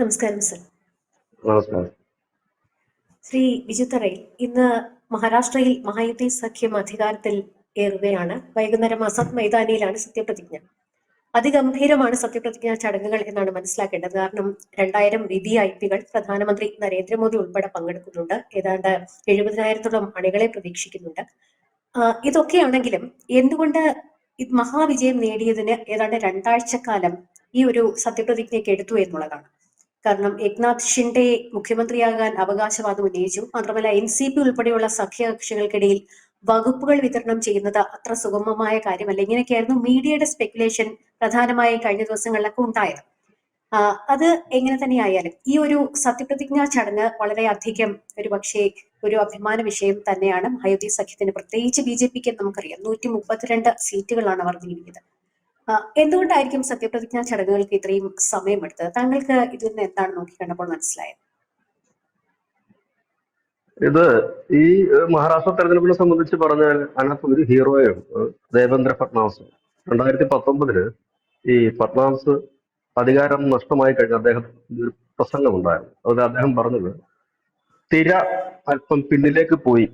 നമസ്കാരം സർ. നമസ്കാരം. ശ്രീ ബിജു തറയിൽ ഇന്ന് മഹാരാഷ്ട്രയിൽ മഹായുതി സഖ്യം അധികാരത്തിൽ ഏറുകയാണ്. വൈകുന്നേരം അസദ് മൈതാനിയിലാണ് സത്യപ്രതിജ്ഞ. അതിഗംഭീരമാണ് സത്യപ്രതിജ്ഞാ ചടങ്ങുകൾ എന്നാണ് മനസ്സിലാക്കേണ്ടത്. കാരണം രണ്ടായിരം വിധി ഐ പികൾ പ്രധാനമന്ത്രി നരേന്ദ്രമോദി ഉൾപ്പെടെ പങ്കെടുക്കുന്നുണ്ട്. ഏതാണ്ട് എഴുപതിനായിരത്തോളം അണികളെ പ്രതീക്ഷിക്കുന്നുണ്ട്. ഇതൊക്കെയാണെങ്കിലും എന്തുകൊണ്ട് മഹാവിജയം നേടിയതിന് ഏതാണ്ട് രണ്ടാഴ്ചക്കാലം ഈ ഒരു സത്യപ്രതിജ്ഞയ്ക്ക് എടുത്തു എന്നുള്ളതാണ്? കാരണം ഏക്നാഥ് ഷിൻഡെ മുഖ്യമന്ത്രിയാകാൻ അവകാശവാദം ഉന്നയിച്ചു. മാത്രമല്ല എൻ സി പി ഉൾപ്പെടെയുള്ള സഖ്യകക്ഷികൾക്കിടയിൽ വകുപ്പുകൾ വിതരണം ചെയ്യുന്നത് അത്ര സുഗമമായ കാര്യമല്ല. ഇങ്ങനെയൊക്കെയായിരുന്നു മീഡിയയുടെ സ്പെക്കുലേഷൻ പ്രധാനമായും കഴിഞ്ഞ ദിവസങ്ങളിലൊക്കെ ഉണ്ടായത്. അത് എങ്ങനെ തന്നെയായാലും ഈ ഒരു സത്യപ്രതിജ്ഞാ ചടങ്ങ് വളരെയധികം ഒരു പക്ഷേ ഒരു അഭിമാന വിഷയം തന്നെയാണ്. മഹായുദ്ധി സഖ്യത്തിന് പ്രത്യേകിച്ച് ബി ജെ പിക്ക് നമുക്കറിയാം. നൂറ്റി മുപ്പത്തിരണ്ട് സീറ്റുകളാണ് അവർ നേടിയത്. എന്തുകൊണ്ടായിരിക്കും സത്യപ്രതിജ്ഞാ ചടങ്ങുകൾക്ക് ഇത്രയും സമയമെടുത്തത്? താങ്കൾക്ക് ഇതിൽ നിന്ന് എന്താണ് നോക്കിക്കണ്ടപ്പോൾ മനസ്സിലായത്? ഇത് ഈ മഹാരാഷ്ട്ര തെരഞ്ഞെടുപ്പിനെ സംബന്ധിച്ച് പറഞ്ഞാൽ അതിനകത്ത് ഒരു ഹീറോയാണ് ദേവേന്ദ്ര ഫട്നാവിസ്. രണ്ടായിരത്തി പത്തൊമ്പതിൽ ഈ ഫട്നാവിസ് അധികാരം നഷ്ടമായി കഴിഞ്ഞ അദ്ദേഹത്തിന് ഒരു പ്രസംഗം ഉണ്ടായിരുന്നു അതിൽ അദ്ദേഹം പറഞ്ഞത് തിര അല്പം പിന്നിലേക്ക് പോയി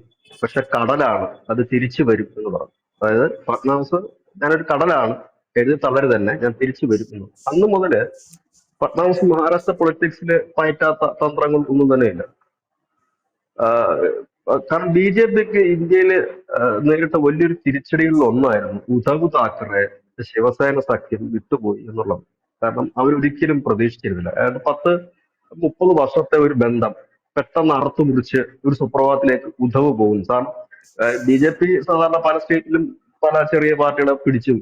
പക്ഷെ കടലാണ് അത് തിരിച്ചു വരും എന്ന് പറഞ്ഞു. അതായത് ഫട്നാവിസ് ഞാനൊരു കടലാണ് എഴുതി തളര് തന്നെ ഞാൻ തിരിച്ചു വരും. എന്ന് അന്ന് മുതൽ ഫട്നാവിസ് മഹാരാഷ്ട്ര പൊളിറ്റിക്സിൽ പയറ്റാത്ത തന്ത്രങ്ങൾ ഒന്നും തന്നെയില്ല. ഇല്ല കാരണം ബി ജെ പിക്ക് ഇന്ത്യയിൽ നേരിട്ട വലിയൊരു തിരിച്ചടികളിൽ ഒന്നായിരുന്നു ഉദ്ധവ് താക്കറെ ശിവസേന സഖ്യം വിട്ടുപോയി എന്നുള്ളത്. കാരണം അവരൊരിക്കലും പ്രതീക്ഷിച്ചിരുന്നില്ല. അതായത് പത്ത് മുപ്പത് വർഷത്തെ ഒരു ബന്ധം പെട്ടെന്ന് അറുത്തു മുറിച്ച് ഒരു സുപ്രഭാതത്തിലേക്ക് ഉദ്ധവ് പോകുന്നു. കാരണം ബി ജെ പി സാധാരണ പല സ്റ്റേറ്റിലും പല ചെറിയ പാർട്ടികളെ പിടിച്ചും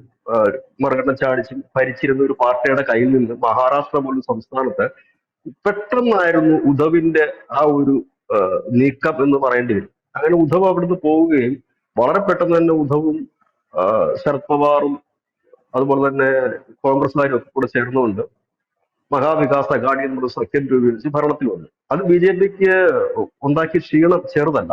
മറുകണ്ഠം ചാടിച്ചും ഭരിച്ചിരുന്ന ഒരു പാർട്ടിയുടെ കയ്യിൽ നിന്ന് മഹാരാഷ്ട്ര പോലുള്ള സംസ്ഥാനത്ത് പെട്ടെന്നായിരുന്നു ഉദവിന്റെ ആ ഒരു നീക്കം എന്ന് പറയേണ്ടി വരും. അങ്ങനെ ഉദ്ധവ് അവിടുന്ന് പോവുകയും വളരെ പെട്ടെന്ന് തന്നെ ഉദ്ധവും ആഹ് ശരത് പവാറും അതുപോലെ തന്നെ കോൺഗ്രസ്സുകാരും ഒക്കെ കൂടെ ചേർന്നുകൊണ്ട് മഹാവികാസ് അഘാടി എന്നൊരു സഖ്യം രൂപീകരിച്ച് ഭരണത്തിൽ വന്നു. അത് ബി ജെ പിക്ക് ഉണ്ടാക്കിയ ക്ഷീണം ചെറുതല്ല.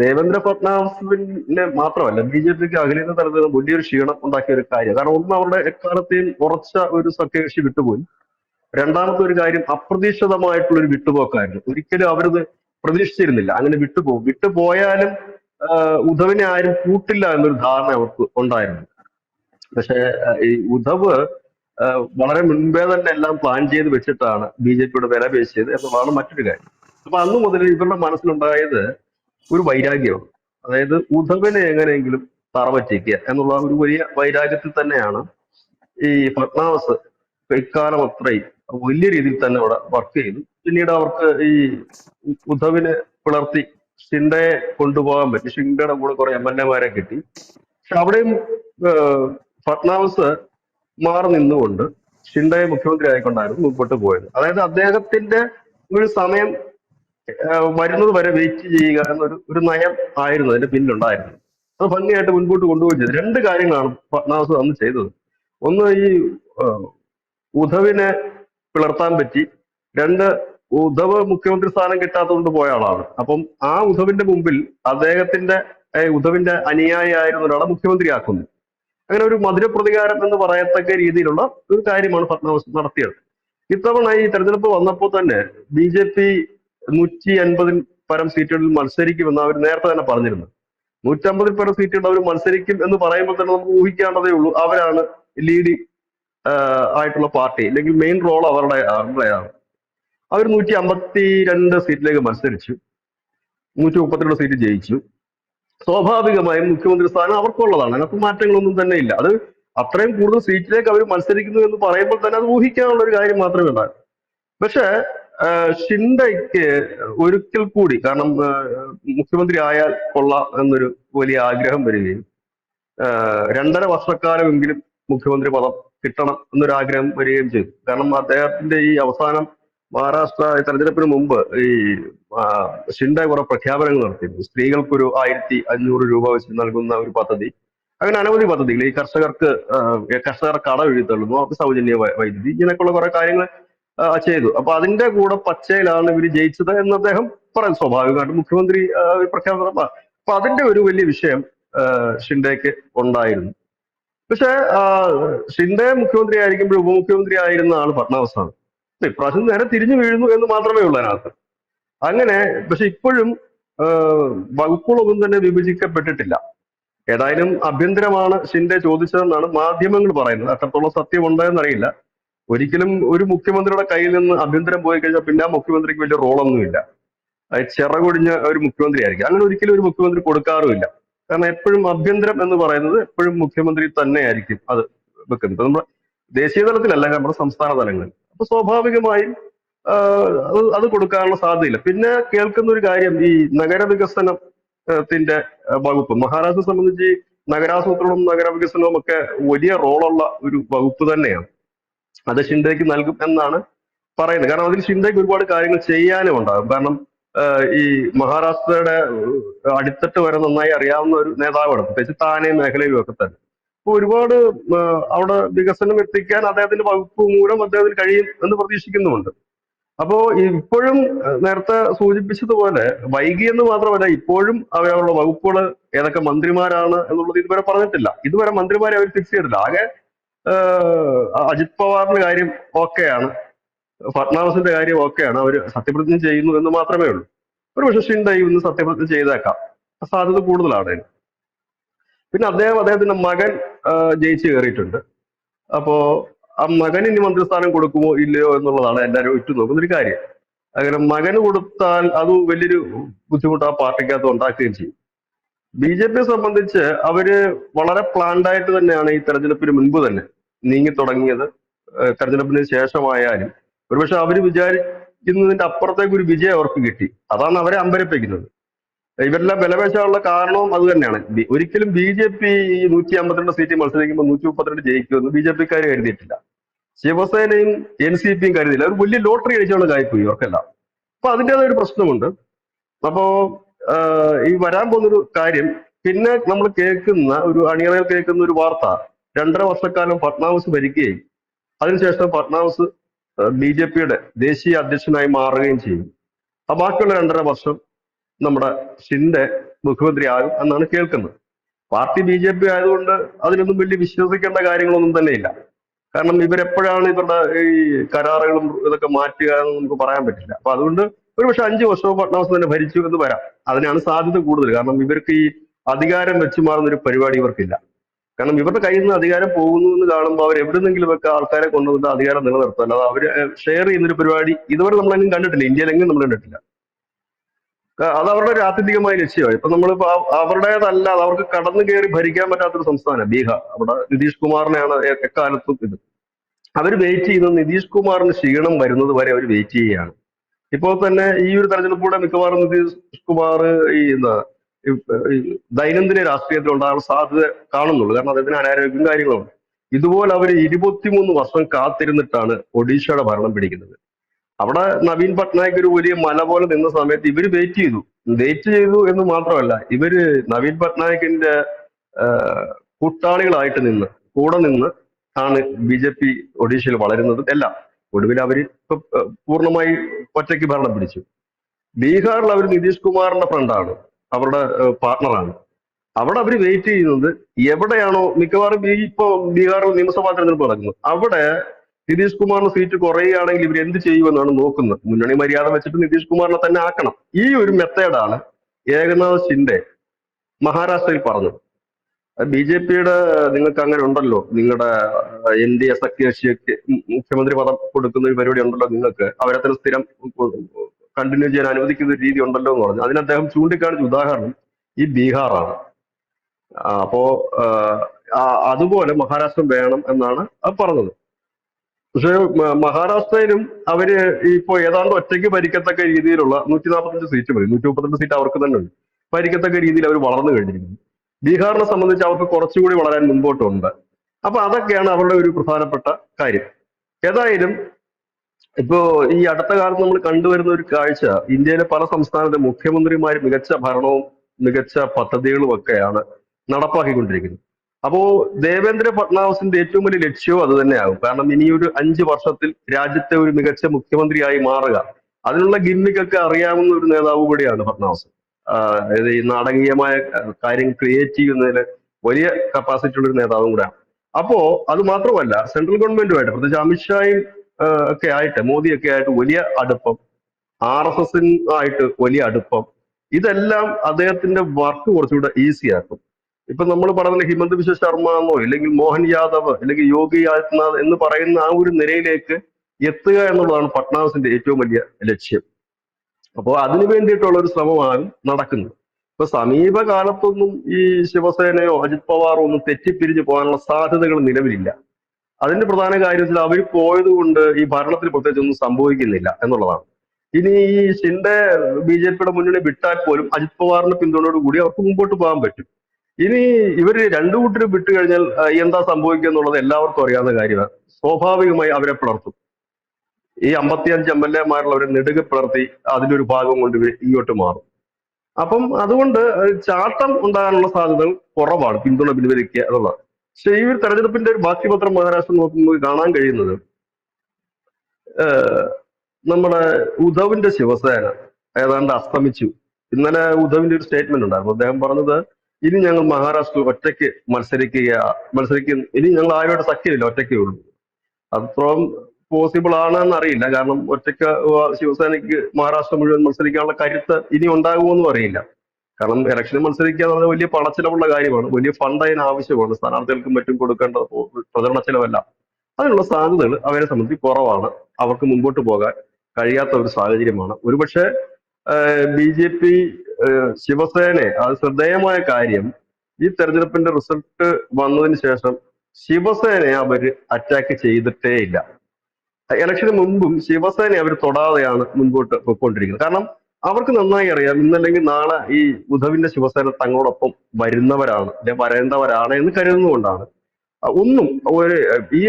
ദേവേന്ദ്ര ഫട്നാവിസിനെ മാത്രമല്ല ബി ജെ പിക്ക് അഖിലേന്ത്യ തലത്തിൽ വലിയൊരു ക്ഷീണം ഉണ്ടാക്കിയ ഒരു കാര്യം. കാരണം ഒന്ന് അവരുടെ എക്കാലത്തെയും ഉറച്ച ഒരു സഖ്യകക്ഷി വിട്ടുപോയി. രണ്ടാമത്തെ ഒരു കാര്യം അപ്രതീക്ഷിതമായിട്ടുള്ള ഒരു വിട്ടുപോക്കായിരുന്നു. ഒരിക്കലും അവരത് പ്രതീക്ഷിച്ചിരുന്നില്ല. അങ്ങനെ വിട്ടുപോകും. വിട്ടുപോയാലും ഉദ്ധവിനെ ആരും കൂട്ടില്ല എന്നൊരു ധാരണ അവർക്ക് ഉണ്ടായിരുന്നു. പക്ഷേ ഈ ഉദ്ധവ് വളരെ മുൻപേ തന്നെ എല്ലാം പ്ലാൻ ചെയ്ത് വെച്ചിട്ടാണ് ബി ജെ പിയുടെ വില പേശിയത്. എന്നുള്ളതാണ് മറ്റൊരു കാര്യം. അപ്പൊ അന്ന് മുതൽ ഇവരുടെ മനസ്സിലുണ്ടായത് ഒരു വൈരാഗ്യം. അതായത് ഉദ്ധവിനെ എങ്ങനെയെങ്കിലും തറവറ്റിക്കുക എന്നുള്ള ഒരു വലിയ വൈരാഗ്യത്തിൽ തന്നെയാണ് ഈ ഫട്നാവസ് ഇക്കാലം അത്രയും വലിയ രീതിയിൽ തന്നെ അവിടെ വർക്ക് ചെയ്തു. പിന്നീട് അവർക്ക് ഈ ഉദ്ധവിനെ പിളർത്തി ഷിൻഡയെ കൊണ്ടുപോകാൻ പറ്റി. ഷിൻഡയുടെ കൂടെ കുറെ എം എൽ എമാരെ കിട്ടി. പക്ഷെ അവിടെയും ഫട്നാവിസ് മാറി നിന്നുകൊണ്ട് ഷിൻഡയെ മുഖ്യമന്ത്രി ആയിക്കൊണ്ടായിരുന്നു മുമ്പോട്ട് പോയത്. അതായത് അദ്ദേഹത്തിന്റെ ഒരു സമയം വരുന്നത് വരെ വെയിറ്റ് ചെയ്യുക എന്നൊരു ഒരു നയം ആയിരുന്നു അതിന്റെ പിന്നിലുണ്ടായിരുന്നു. അത് ഭംഗിയായിട്ട് മുൻപോട്ട് കൊണ്ടുപോയി ചെയ്തു. രണ്ട് കാര്യങ്ങളാണ് പത്മനാഭസ് അന്ന് ചെയ്തത്. ഒന്ന് ഈ ഉദ്ധവിനെ പിളർത്താൻ പറ്റി. രണ്ട് ഉദ്ധവ് മുഖ്യമന്ത്രി സ്ഥാനം കിട്ടാത്തതുകൊണ്ട് പോയ ആളാണ്. അപ്പം ആ ഉദ്ധവിന്റെ മുമ്പിൽ അദ്ദേഹത്തിന്റെ ഉദ്ധവിന്റെ അനുയായി ആയിരുന്ന ഒരാളെ മുഖ്യമന്ത്രിയാക്കുന്നു. അങ്ങനെ ഒരു മധുരപ്രതികാരം എന്ന് പറയത്തക്ക രീതിയിലുള്ള ഒരു കാര്യമാണ് ഫട്നാവിസ് നടത്തിയത്. ഇത്തവണ ഈ തെരഞ്ഞെടുപ്പ് വന്നപ്പോൾ തന്നെ ബി ജെ പി നൂറ്റി അൻപതിൽ പരം സീറ്റുകളിൽ മത്സരിക്കുമെന്ന് അവർ നേരത്തെ തന്നെ പറഞ്ഞിരുന്നു. നൂറ്റമ്പതിൽ പരം സീറ്റുകൾ അവർ മത്സരിക്കും എന്ന് പറയുമ്പോൾ തന്നെ നമുക്ക് ഊഹിക്കാണ്ടതേ ഉള്ളൂ. അവരാണ് ലീഡ് ആയിട്ടുള്ള പാർട്ടി. അല്ലെങ്കിൽ മെയിൻ റോൾ അവരുടെ അവരുടെയാണ്. അവർ നൂറ്റി അമ്പത്തി രണ്ട് സീറ്റിലേക്ക് മത്സരിച്ചു. നൂറ്റി മുപ്പത്തിരണ്ട് സീറ്റ് ജയിച്ചു. സ്വാഭാവികമായും മുഖ്യമന്ത്രി സ്ഥാനം അവർക്കുള്ളതാണ്. അതിനകത്ത് മാറ്റങ്ങളൊന്നും തന്നെ ഇല്ല. അത് അത്രയും കൂടുതൽ സീറ്റിലേക്ക് അവർ മത്സരിക്കുന്നു എന്ന് പറയുമ്പോൾ തന്നെ അത് ഊഹിക്കാനുള്ള ഒരു കാര്യം മാത്രമേ ഉണ്ടാകൂ. പക്ഷേ ഷിൻഡയ്ക്ക് ഒരിക്കൽ കൂടി കാരണം മുഖ്യമന്ത്രി ആയാൽ കൊള്ളാം എന്നൊരു വലിയ ആഗ്രഹം വരികയും രണ്ടര വർഷക്കാലമെങ്കിലും മുഖ്യമന്ത്രി പദം കിട്ടണം എന്നൊരു ആഗ്രഹം വരികയും ചെയ്തു. കാരണം അദ്ദേഹത്തിന്റെ ഈ അവസാനം മഹാരാഷ്ട്ര തെരഞ്ഞെടുപ്പിന് മുമ്പ് ഈ ഷിൻഡ കുറെ പ്രഖ്യാപനങ്ങൾ നടത്തിയിരുന്നു. സ്ത്രീകൾക്കൊരു ആയിരത്തി അഞ്ഞൂറ് രൂപ വെച്ച് നൽകുന്ന ഒരു പദ്ധതി അങ്ങനെ അനവധി പദ്ധതികൾ. ഈ കർഷകർക്ക് കർഷകർ കട എഴുതി തള്ളുന്നു അവർക്ക് സൗജന്യ വൈദ്യുതി ഇങ്ങനെയൊക്കെയുള്ള കുറെ കാര്യങ്ങൾ ചെയ്തു. അപ്പൊ അതിന്റെ കൂടെ പച്ചയിലാണ് ഇവർ ജയിച്ചത് എന്ന് അദ്ദേഹം പറയാൻ സ്വാഭാവികമായിട്ടും മുഖ്യമന്ത്രി പ്രഖ്യാപനം അപ്പൊ അതിന്റെ ഒരു വലിയ വിഷയം ഷിൻഡേക്ക് ഉണ്ടായിരുന്നു. പക്ഷെ ഷിൻഡെ മുഖ്യമന്ത്രി ആയിരിക്കുമ്പോൾ ഉപമുഖ്യമന്ത്രി ആയിരുന്ന ആൾ ഇപ്പൊ ഇപ്രാവശ്യം നേരെ തിരിഞ്ഞു വീഴുന്നു എന്ന് മാത്രമേ ഉള്ളൂ അതിനകത്ത്. അങ്ങനെ പക്ഷെ ഇപ്പോഴും വകുപ്പുകളൊന്നും തന്നെ വിഭജിക്കപ്പെട്ടിട്ടില്ല. ഏതായാലും ആഭ്യന്തരമാണ് ഷിൻഡെ ചോദിച്ചതെന്നാണ് മാധ്യമങ്ങൾ പറയുന്നത്. അത്രത്തോളം സത്യമുണ്ടോ അറിയില്ല ഒരിക്കലും ഒരു മുഖ്യമന്ത്രിയുടെ കയ്യിൽ നിന്ന് അഭ്യന്തരം പോയി കഴിഞ്ഞാൽ പിന്നെ ആ മുഖ്യമന്ത്രിക്ക് വലിയ റോളൊന്നുമില്ല. ചിറകൊടിഞ്ഞ ഒരു മുഖ്യമന്ത്രി ആയിരിക്കും അങ്ങനെ ഒരിക്കലും ഒരു മുഖ്യമന്ത്രി കൊടുക്കാറുമില്ല. കാരണം എപ്പോഴും അഭ്യന്തരം എന്ന് പറയുന്നത് എപ്പോഴും മുഖ്യമന്ത്രി തന്നെയായിരിക്കും അത് വെക്കുന്നത്. നമ്മുടെ ദേശീയ തലത്തിലല്ല നമ്മുടെ സംസ്ഥാന തലങ്ങളിൽ. അപ്പൊ സ്വാഭാവികമായും അത് കൊടുക്കാനുള്ള സാധ്യതയില്ല. പിന്നെ കേൾക്കുന്ന ഒരു കാര്യം ഈ നഗരവികസനത്തിന്റെ വകുപ്പ്. മഹാരാഷ്ട്രയെ സംബന്ധിച്ച് നഗരാസൂത്രണവും നഗരവികസനവും ഒക്കെ വലിയ റോളുള്ള ഒരു വകുപ്പ് തന്നെയാണ്. അത് ഷിൻഡേക്ക് നൽകും എന്നാണ് പറയുന്നത്. കാരണം അതിൽ ഷിൻഡേക്ക് ഒരുപാട് കാര്യങ്ങൾ ചെയ്യാനും ഉണ്ടാകും. കാരണം ഈ മഹാരാഷ്ട്രയുടെ അടിത്തട്ട് വരെ നന്നായി അറിയാവുന്ന ഒരു നേതാവാണ്. പ്രത്യേകിച്ച് താനെ മേഖലയിലും ഒക്കെ തന്നെ. അപ്പൊ ഒരുപാട് അവിടെ വികസനം എത്തിക്കാൻ അദ്ദേഹത്തിന്റെ വകുപ്പ് മൂലം അദ്ദേഹത്തിന് കഴിയും എന്ന് പ്രതീക്ഷിക്കുന്നുമുണ്ട്. അപ്പോ ഇപ്പോഴും നേരത്തെ സൂചിപ്പിച്ചതുപോലെ വൈകി എന്ന് മാത്രമല്ല ഇപ്പോഴും അവരുടെ വകുപ്പുകൾ ഏതൊക്കെ മന്ത്രിമാരാണ് എന്നുള്ളത് ഇതുവരെ പറഞ്ഞിട്ടില്ല. ഇതുവരെ മന്ത്രിമാരെ അവർ ഫിക്സ് ചെയ്തിട്ടില്ല. ആകെ അജിത് പവാറിന്റെ കാര്യം ഓക്കെയാണ്. ഫട്നാവിസിന്റെ കാര്യം ഓക്കെയാണ്. അവർ സത്യപ്രതിജ്ഞ ചെയ്യുന്നു എന്ന് മാത്രമേ ഉള്ളൂ. ഒരു പക്ഷേ ഷിൻഡയും ഇന്ന് സത്യപ്രതിജ്ഞ ചെയ്തേക്കാം. സാധ്യത കൂടുതലാണ് പിന്നെ അദ്ദേഹം അദ്ദേഹത്തിന്റെ മകൻ ജയിച്ചു കയറിയിട്ടുണ്ട്. അപ്പോ ആ മകൻ ഇനി മന്ത്രിസ്ഥാനം കൊടുക്കുമോ ഇല്ലയോ എന്നുള്ളതാണ് എല്ലാവരും ഉറ്റുനോക്കുന്ന ഒരു കാര്യം. അങ്ങനെ മകന് കൊടുത്താൽ അത് വലിയൊരു ബുദ്ധിമുട്ട് ആ പാർട്ടിക്കകത്ത് ഉണ്ടാക്കുകയും ചെയ്യും. ബി ജെ പിയെ സംബന്ധിച്ച് അവർ വളരെ പ്ലാൻഡ് ആയിട്ട് തന്നെയാണ് ഈ തെരഞ്ഞെടുപ്പിന് മുൻപ് തന്നെ നീങ്ങി തുടങ്ങിയത് തെരഞ്ഞെടുപ്പിന് ശേഷമായാലും. ഒരുപക്ഷെ അവർ വിചാരിക്കുന്നതിന്റെ അപ്പുറത്തേക്ക് ഒരു വിജയം അവർക്ക് കിട്ടി. അതാണ് അവരെ അമ്പരപ്പിക്കുന്നത്. ഇവരെല്ലാം വിലപേശാനുള്ള കാരണവും അത് തന്നെയാണ്. ഒരിക്കലും ബി ജെ പി ഈ നൂറ്റി അമ്പത്തിരണ്ട് സീറ്റ് മത്സരിക്കുമ്പോൾ നൂറ്റി മുപ്പത്തിരണ്ട് ജയിക്കുമെന്ന് ബി ജെ പിക്കാർ കരുതിയിട്ടില്ല. ശിവസേനയും എൻ സി പിയും കരുതിയില്ല. അവർ വലിയ ലോട്ടറി അടിച്ചുകൊണ്ട് കായ്പോയി ഇവർക്കെല്ലാം. അപ്പൊ അതിന്റെതായ ഒരു പ്രശ്നമുണ്ട്. അപ്പോ ഈ വരാൻ പോകുന്നൊരു കാര്യം പിന്നെ നമ്മൾ കേൾക്കുന്ന ഒരു അണിയറയിൽ കേൾക്കുന്ന ഒരു വാർത്ത രണ്ടര വർഷക്കാലം ഫട്നാവിസ് ഭരിക്കുകയും അതിനുശേഷം ഫട്നാവിസ് ബി ജെ പിയുടെ ദേശീയ അധ്യക്ഷനായി മാറുകയും ചെയ്യും ആ ബാക്കിയുള്ള രണ്ടര വർഷം നമ്മുടെ ഷിൻഡെ മുഖ്യമന്ത്രിയാകും എന്നാണ് കേൾക്കുന്നത്. പാർട്ടി ബി ജെ പി ആയതുകൊണ്ട് അതിനൊന്നും വലിയ വിശ്വസിക്കേണ്ട കാര്യങ്ങളൊന്നും തന്നെ ഇല്ല കാരണം ഇവരെപ്പോഴാണ് ഇവരുടെ ഈ കരാറുകളും ഇതൊക്കെ മാറ്റുക എന്ന് നമുക്ക് പറയാൻ പറ്റില്ല. അപ്പൊ അതുകൊണ്ട് ഒരു പക്ഷെ അഞ്ചു വർഷവും ഫട്നാവിസ് തന്നെ ഭരിച്ചു എന്ന് വരാം. അതിനാണ് സാധ്യത കൂടുതൽ. കാരണം ഇവർക്ക് ഈ അധികാരം വെച്ചു മാറുന്ന ഒരു പരിപാടി ഇവർക്കില്ല. കാരണം ഇവരുടെ കയ്യിൽ നിന്ന് അധികാരം പോകുന്നു എന്ന് കാണുമ്പോൾ അവർ എവിടെന്നെങ്കിലും ഒക്കെ ആൾക്കാരെ കൊണ്ടുവന്നിട്ട് അധികാരം നിലനിർത്തും അല്ലാതെ അവർ ഷെയർ ചെയ്യുന്നൊരു പരിപാടി ഇതുവരെ നമ്മളെങ്കിലും കണ്ടിട്ടില്ല. ഇന്ത്യയിലെങ്കിലും നമ്മൾ കണ്ടിട്ടില്ല. അത് അവരുടെ ഒരു ആത്യന്തികമായ ലക്ഷ്യമാണ്. ഇപ്പൊ നമ്മളിപ്പോ അവരുടേതല്ല അവർക്ക് കടന്നു കയറി ഭരിക്കാൻ പറ്റാത്തൊരു സംസ്ഥാനം ബീഹാർ. അവിടെ നിതീഷ് കുമാറിനെയാണ് എക്കാലത്തും ഇത്. അവർ വെയിറ്റ് ചെയ്യുന്നത് നിതീഷ് കുമാറിന് ക്ഷീണം വരുന്നത് വരെ അവർ വെയിറ്റ് ചെയ്യുകയാണ്. ഇപ്പോൾ തന്നെ ഈ ഒരു തെരഞ്ഞെടുപ്പിലൂടെ മിക്കവാറും നിതീഷ് കുമാർ ഈ എന്താ ദൈനംദിന രാഷ്ട്രീയത്തിൽ ഉണ്ടാകാൻ സാധ്യത കാണുന്നുള്ളൂ. കാരണം അദ്ദേഹത്തിന് അനാരോഗ്യം കാര്യങ്ങളുണ്ട്. ഇതുപോലെ അവർ ഇരുപത്തിമൂന്ന് വർഷം കാത്തിരുന്നിട്ടാണ് ഒഡീഷയുടെ ഭരണം പിടിക്കുന്നത്. അവിടെ നവീൻ പട്നായിക് ഒരു വലിയ മല പോലെ നിന്ന സമയത്ത് ഇവർ വെയിറ്റ് ചെയ്തു. വെയിറ്റ് ചെയ്തു എന്ന് മാത്രമല്ല ഇവർ നവീൻ പട്നായിക്കിന്റെ കൂട്ടാളികളായിട്ട് നിന്ന് കൂടെ നിന്ന് ആണ് ബി ജെ പി ഒഡീഷയിൽ വളരുന്നത് എല്ലാം. ഒടുവിൽ അവർ പൂർണമായി ഒറ്റയ്ക്ക് ഭരണം പിടിച്ചു. ബീഹാറിൽ അവർ നിതീഷ് കുമാറിന്റെ ഫ്രണ്ടാണ് അവരുടെ പാർട്ണറാണ് അവിടെ അവർ വെയിറ്റ് ചെയ്യുന്നത് എവിടെയാണോ മിക്കവാറും ഈ ഇപ്പൊ ബീഹാറിൽ നിയമസഭാ തെരഞ്ഞെടുപ്പ് നടക്കുന്നത് അവിടെ നിതീഷ് കുമാറിന് സീറ്റ് കുറയുകയാണെങ്കിൽ ഇവർ എന്ത് ചെയ്യുമെന്നാണ് നോക്കുന്നത്. മുന്നണി മര്യാദ വെച്ചിട്ട് നിതീഷ് കുമാറിനെ തന്നെ ആക്കണം. ഈ ഒരു മെത്തേഡാണ് ഏകനാഥ് ഷിൻഡെ മഹാരാഷ്ട്രയിൽ പറഞ്ഞത്. ബി ജെ പിയുടെ നിങ്ങൾക്ക് അങ്ങനെ ഉണ്ടല്ലോ. നിങ്ങളുടെ എൻ ഡി എ സഖ്യകക്ഷിക്ക് മുഖ്യമന്ത്രി പദം കൊടുക്കുന്ന ഒരു പരിപാടി ഉണ്ടല്ലോ നിങ്ങൾക്ക്. അവരെ തന്നെ സ്ഥിരം കണ്ടിന്യൂ ചെയ്യാൻ അനുവദിക്കുന്ന ഒരു രീതി ഉണ്ടല്ലോ എന്ന് പറഞ്ഞു. അതിന് അദ്ദേഹം ചൂണ്ടിക്കാണിച്ച ഉദാഹരണം ഈ ബീഹാറാണ്. അപ്പോ അതുപോലെ മഹാരാഷ്ട്ര വേണം എന്നാണ് പറഞ്ഞത്. പക്ഷേ മഹാരാഷ്ട്രയിലും അവർ ഇപ്പോ ഏതാണ്ട് ഒറ്റയ്ക്ക് ഭരിക്കത്തക്ക രീതിയിലുള്ള നൂറ്റി നാൽപ്പത്തഞ്ച് സീറ്റ് മതി. നൂറ്റി മുപ്പത്തഞ്ച് സീറ്റ് അവർക്ക് തന്നെ ഉണ്ട്. ഭരിക്കത്തക്ക രീതിയിൽ അവർ വളർന്നു കഴിഞ്ഞിരിക്കുന്നു. ബീഹാറിനെ സംബന്ധിച്ച് അവർക്ക് കുറച്ചുകൂടി വളരാൻ മുമ്പോട്ടുണ്ട്. അപ്പൊ അതൊക്കെയാണ് അവരുടെ ഒരു പ്രധാനപ്പെട്ട കാര്യം. ഏതായാലും ഇപ്പോ ഈ അടുത്ത കാലത്ത് നമ്മൾ കണ്ടുവരുന്ന ഒരു കാഴ്ച ഇന്ത്യയിലെ പല സംസ്ഥാനത്തെ മുഖ്യമന്ത്രിമാർ മികച്ച ഭരണവും മികച്ച പദ്ധതികളും ഒക്കെയാണ് നടപ്പാക്കിക്കൊണ്ടിരിക്കുന്നത്. അപ്പോ ദേവേന്ദ്ര ഫട്നാവിസിന്റെ ഏറ്റവും വലിയ ലക്ഷ്യവും അത് തന്നെയാകും. കാരണം ഇനിയൊരു അഞ്ച് വർഷത്തിൽ രാജ്യത്തെ ഒരു മികച്ച മുഖ്യമന്ത്രിയായി മാറുക. അതിനുള്ള ഗിമ്മിക്കൊക്കെ അറിയാവുന്ന ഒരു നേതാവ് കൂടിയാണ് ഫട്നാവിസ് ഈ നാടകീയമായ കാര്യം ക്രിയേറ്റ് ചെയ്യുന്നതിൽ വലിയ കപ്പാസിറ്റി ഉള്ള ഒരു നേതാവും കൂടെയാണ് അപ്പോ അത് മാത്രമല്ല സെൻട്രൽ ഗവൺമെന്റുമായിട്ട് പ്രത്യേകിച്ച് അമിത്ഷായും ഒക്കെ ആയിട്ട് മോദിയൊക്കെ ആയിട്ട് വലിയ അടുപ്പം ആർ എസ് എസ് ആയിട്ട് വലിയ അടുപ്പം. ഇതെല്ലാം അദ്ദേഹത്തിന്റെ വർക്ക് കുറച്ചുകൂടെ ഈസി ആക്കും. ഇപ്പൊ നമ്മൾ പറയുന്ന ഹിമന്ത് ബിശ്വ ശർമ്മ എന്നോ അല്ലെങ്കിൽ മോഹൻ യാദവ് അല്ലെങ്കിൽ യോഗി ആദിത്യനാഥ് എന്ന് പറയുന്ന ആ ഒരു നിരയിലേക്ക് എത്തുക എന്നുള്ളതാണ് ഫട്നാവിസിന്റെ ഏറ്റവും വലിയ ലക്ഷ്യം. അപ്പോൾ അതിനു വേണ്ടിയിട്ടുള്ള ഒരു ശ്രമമാണ് നടക്കുന്നത്. ഇപ്പൊ സമീപകാലത്തൊന്നും ഈ ശിവസേനയോ അജിത് പവാറോ ഒന്നും തെറ്റിപ്പിരിഞ്ഞു പോകാനുള്ള സാധ്യതകൾ നിലവിലില്ല. അതിന്റെ പ്രധാന കാര്യത്തിൽ അവർ പോയത് കൊണ്ട് ഈ ഭരണത്തിൽ പ്രത്യേകിച്ച് ഒന്നും സംഭവിക്കുന്നില്ല എന്നുള്ളതാണ്. ഇനി ഈ ഷിൻഡെ ബി ജെ പിയുടെ മുന്നണി വിട്ടാൽ പോലും അജിത് പവാറിന്റെ പിന്തുണയോട് കൂടി അവർക്ക് മുമ്പോട്ട് പോകാൻ പറ്റും. ഇനി ഇവർ രണ്ടു കൂട്ടരും വിട്ടു കഴിഞ്ഞാൽ എന്താ സംഭവിക്കുക എന്നുള്ളത് എല്ലാവർക്കും അറിയാവുന്ന കാര്യമാണ്. സ്വാഭാവികമായി അവരെ പിളർത്തും. ഈ അമ്പത്തിയഞ്ച് എം എൽ എമാരുള്ളവരെ നെടുകെ പിളർത്തി അതിന്റെ ഒരു ഭാഗം കൊണ്ട് ഇങ്ങോട്ട് മാറും. അപ്പം അതുകൊണ്ട് ചാട്ടം ഉണ്ടാകാനുള്ള സാധ്യതകൾ കുറവാണ് പിന്തുണ പിൻവലിക്കുക എന്നുള്ളത്. പക്ഷെ ഈ ഒരു തെരഞ്ഞെടുപ്പിന്റെ ഒരു ബാക്കി പത്രം മഹാരാഷ്ട്ര നോക്കുമ്പോൾ കാണാൻ കഴിയുന്നത് നമ്മുടെ ഉദവിന്റെ ശിവസേന ഏതാണ്ട് അസ്തമിച്ചു. ഇന്നലെ ഉദവിന്റെ ഒരു സ്റ്റേറ്റ്മെന്റ് ഉണ്ടായിരുന്നു. അദ്ദേഹം പറഞ്ഞത് ഇനി ഞങ്ങൾ മഹാരാഷ്ട്രയിൽ ഒറ്റയ്ക്ക് മത്സരിക്കുക മത്സരിക്കും. ഇനി ഞങ്ങൾ ആരോട് സഖ്യമില്ല ഒറ്റയ്ക്കേ ഉള്ളൂ. അത്രയും പോസിബിൾ ആണെന്ന് അറിയില്ല. കാരണം ഒറ്റയ്ക്ക് ശിവസേനയ്ക്ക് മഹാരാഷ്ട്ര മുഴുവൻ മത്സരിക്കാനുള്ള കരുത്ത് ഇനി ഉണ്ടാകുമോ എന്നും അറിയില്ല. കാരണം ഇലക്ഷന് മത്സരിക്കുക എന്ന് പറഞ്ഞാൽ വലിയ പണച്ചിലവുള്ള കാര്യമാണ്. വലിയ ഫണ്ട് അതിന് ആവശ്യമാണ്. സ്ഥാനാർത്ഥികൾക്കും മറ്റും കൊടുക്കേണ്ട പ്രചരണ ചെലവല്ല. അതിനുള്ള സാധ്യതകൾ അവരെ സംബന്ധിച്ച് കുറവാണ്. അവർക്ക് മുമ്പോട്ട് പോകാൻ കഴിയാത്ത ഒരു സാഹചര്യമാണ്. ഒരുപക്ഷെ ബി ജെ പി ശിവസേന അത് ശ്രദ്ധേയമായ കാര്യം ഈ തെരഞ്ഞെടുപ്പിന്റെ റിസൾട്ട് വന്നതിന് ശേഷം ശിവസേനയെ അവർ അറ്റാക്ക് ചെയ്തിട്ടേ ഇല്ല. ഇലക്ഷന് മുമ്പും ശിവസേന അവർ തൊടാതെയാണ് മുൻപോട്ട് പോയിക്കൊണ്ടിരിക്കുന്നത്. കാരണം അവർക്ക് നന്നായി അറിയാം. ഇന്നല്ലെങ്കിൽ നാളെ ഈ ഉദ്ധവിന്റെ ശിവസേന തങ്ങളോടൊപ്പം വരുന്നവരാണ് അല്ലെ വരേണ്ടവരാണ് എന്ന് കരുതുന്നതുകൊണ്ടാണ് ഒന്നും ഒരു ഈ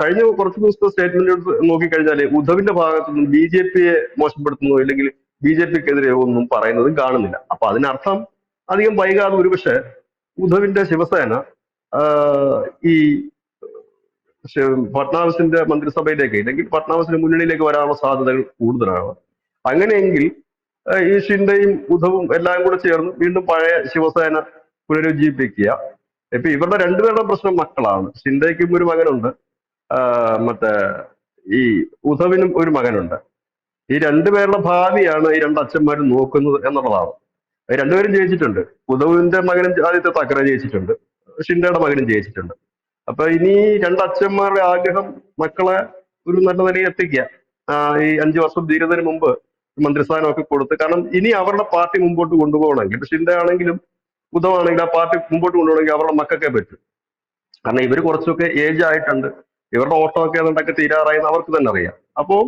കഴിഞ്ഞ കുറച്ച് ദിവസത്തെ സ്റ്റേറ്റ്മെന്റ് നോക്കിക്കഴിഞ്ഞാൽ ഉദ്ധവിന്റെ ഭാഗത്തു നിന്നും ബി ജെ പിയെ മോശപ്പെടുത്തുന്നു അല്ലെങ്കിൽ ബി ജെ പിക്കെതിരെ ഒന്നും പറയുന്നതും കാണുന്നില്ല. അപ്പൊ അതിനർത്ഥം അധികം വൈകാതെ ഒരുപക്ഷെ ഉദ്ധവിന്റെ ശിവസേന ഈ ഫട്നാവിസിന്റെ മന്ത്രിസഭയിലേക്ക് അല്ലെങ്കിൽ ഫട്നാവിസിന്റെ മുന്നണിയിലേക്ക് വരാനുള്ള സാധ്യതകൾ കൂടുതലാണ്. അങ്ങനെയെങ്കിൽ ഈ ഷിൻഡയും ഉദ്ധവും എല്ലാം കൂടെ ചേർന്ന് വീണ്ടും പഴയ ശിവസേന പുനരുജ്ജീവിപ്പിക്കുക. ഇപ്പൊ ഇവരുടെ രണ്ടുപേരുടെ പ്രശ്നം മക്കളാണ്. ഷിൻഡയ്ക്കും ഒരു മകനുണ്ട്. മറ്റേ ഈ ഉദ്ധവിനും ഒരു മകനുണ്ട്. ഈ രണ്ടുപേരുടെ ഭാവിയാണ് ഈ രണ്ട് അച്ഛന്മാരും നോക്കുന്നത് എന്നുള്ളതാണ്. രണ്ടുപേരും ജയിച്ചിട്ടുണ്ട്. ഉദ്ധവിന്റെ മകനും ആദ്യത്തെ തക്കര ജയിച്ചിട്ടുണ്ട്. ഷിൻഡയുടെ മകനും ജയിച്ചിട്ടുണ്ട്. അപ്പൊ ഇനി രണ്ട് അച്ഛന്മാരുടെ ആഗ്രഹം മക്കളെ ഒരു നല്ല നിലയിൽ എത്തിക്കുക. ഈ അഞ്ചു വർഷം തീരുന്നതിന് മുമ്പ് മന്ത്രിസ്ഥാനമൊക്കെ കൊടുത്ത് കാരണം ഇനി അവരുടെ പാർട്ടി മുമ്പോട്ട് കൊണ്ടുപോകണമെങ്കിൽ ഇപ്പൊ ഷിൻഡെ ആണെങ്കിലും ഉദ്ധവാണെങ്കിൽ ആ പാർട്ടി മുമ്പോട്ട് കൊണ്ടുപോകണമെങ്കിൽ അവരുടെ മക്കൾക്കേ പറ്റും. കാരണം ഇവർ കുറച്ചൊക്കെ ഏജ് ആയിട്ടുണ്ട്. ഇവരുടെ ഓട്ടമൊക്കെ ഏതാണ്ടൊക്കെ തീരാറായി എന്ന് അവർക്ക് തന്നെ അറിയാം. അപ്പോൾ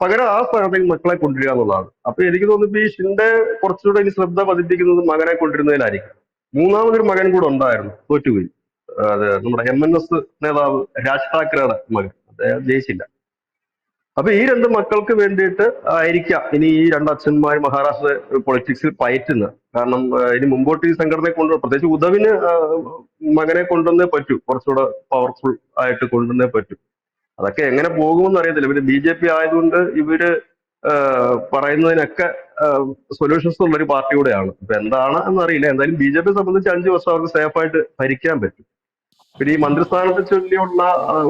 പകരം ആ സ്ഥാനത്തേക്ക് മക്കളെ കൊണ്ടുവരിക എന്നുള്ളതാണ്. അപ്പൊ എനിക്ക് തോന്നുന്നു ഈ ഷിൻഡെ കുറച്ചുകൂടെ ഇനി ശ്രദ്ധ പതിപ്പിക്കുന്നത് മകനെ കൊണ്ടിരുന്നതിലായിരിക്കും മൂന്നാമതൊരു മകൻ കൂടെ ഉണ്ടായിരുന്നു തോറ്റുപോയി. അത് നമ്മുടെ എം എൻ എസ് നേതാവ് രാജ് താക്കറയുടെ മകൻ. അദ്ദേഹം ജയിച്ചില്ല. അപ്പൊ ഈ രണ്ട് മക്കൾക്ക് വേണ്ടിയിട്ട് ആയിരിക്കാം ഇനി ഈ രണ്ട് അച്ഛന്മാർ മഹാരാഷ്ട്ര പൊളിറ്റിക്സിൽ പയറ്റുന്നത്. കാരണം ഇനി മുമ്പോട്ട് ഈ സംഘടനയെ കൊണ്ടു പ്രത്യേകിച്ച് ഉദവിന് മകനെ കൊണ്ടുവന്നേ പറ്റൂ. കുറച്ചുകൂടെ പവർഫുൾ ആയിട്ട് കൊണ്ടുവന്നേ പറ്റൂ. അതൊക്കെ എങ്ങനെ പോകുമെന്ന് അറിയത്തില്ല. ഇവർ ബി ജെ പി ആയതുകൊണ്ട് ഇവർ പറയുന്നതിനൊക്കെ സൊല്യൂഷൻസ് ഉള്ള ഒരു പാർട്ടി കൂടെയാണ്. ഇപ്പൊ എന്താണ് എന്നറിയില്ല. എന്തായാലും ബി ജെ പി സംബന്ധിച്ച് അഞ്ചു വർഷം അവർക്ക് സേഫ് ആയിട്ട് ഭരിക്കാൻ പറ്റും. പിന്നെ ഈ മന്ത്രിസ്ഥാനത്തെ ചൊല്ലിയുള്ള